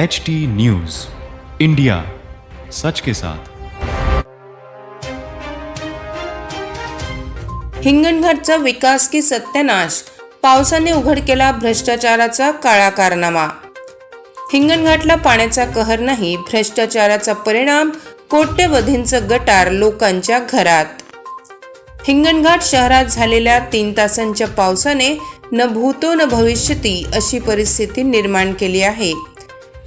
H T news India सच के साथ। हिंगणघाटचा विकास की सत्यानाश पावसाने उघड केला भ्रष्टाचाराचा काळा कारनामा. हिंगणघाटला पाण्याचा कहर नाही भ्रष्टाचाराचा परिणाम कोट्यवधींचं गटार लोकांच्या घरात. हिंगणघाट शहरात झालेल्या तीन तासांच्या पावसाने न भूतो न भविष्यती अशी परिस्थिती निर्माण केली आहे.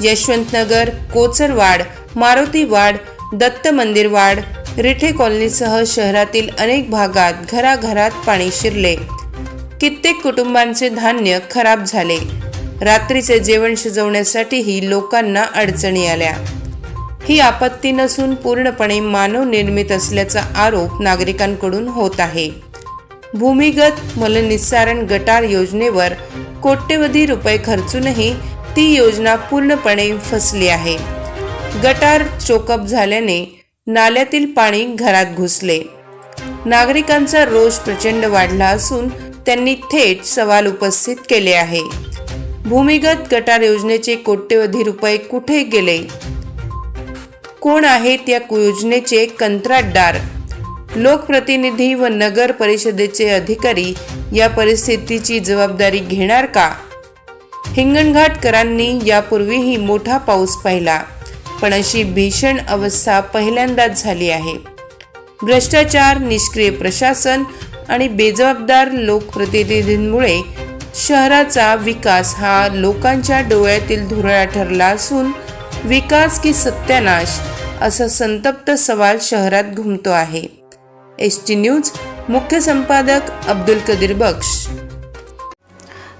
यशवंतनगर कोचरवाड मारुतीवाड दत्त मंदिरवाड रिठे कॉलनीसह शहरातील अनेक भागात घराघरात पाणी शिरले. कित्येक कुटुंबांचे धान्य खराब झाले. रात्रीचे जेवण शिजवण्यासाठीही लोकांना अडचणी आल्या. ही आपत्ती नसून पूर्णपणे मानव निर्मित असल्याचा आरोप नागरिकांकडून होत आहे. भूमिगत मलनिस्सारण गटार योजनेवर कोट्यवधी रुपये खर्चूनही ती योजना पूर्णपणे फसली आहे. गटार चोकअप झाल्याने नाल्यातील पाणी घरात घुसले. नागरिकांचा रोष प्रचंड वाढला असून त्यांनी थेट सवाल उपस्थित केले आहे. भूमिगत गटार योजनेचे कोट्यवधी रुपये कुठे गेले? कोण आहेत या योजनेचे कंत्राटदार? लोकप्रतिनिधी व नगर परिषदेचे अधिकारी या परिस्थितीची जबाबदारी घेणार का? हिंगणघाटकरांनी यापूर्वीही मोठा पाऊस पाहिला पण अशी भीषण अवस्था पहिल्यांदाच झाली आहे. भ्रष्टाचार निष्क्रिय प्रशासन आणि बेजबाबदार लोकप्रतिनिधींमुळे शहराचा विकास हा लोकांच्या डोळ्यातील धुरळा ठरला असून विकास की सत्यानाश असा संतप्त सवाल शहरात घुमतो आहे. एस टी न्यूज मुख्य संपादक अब्दुल कदीर बख्श.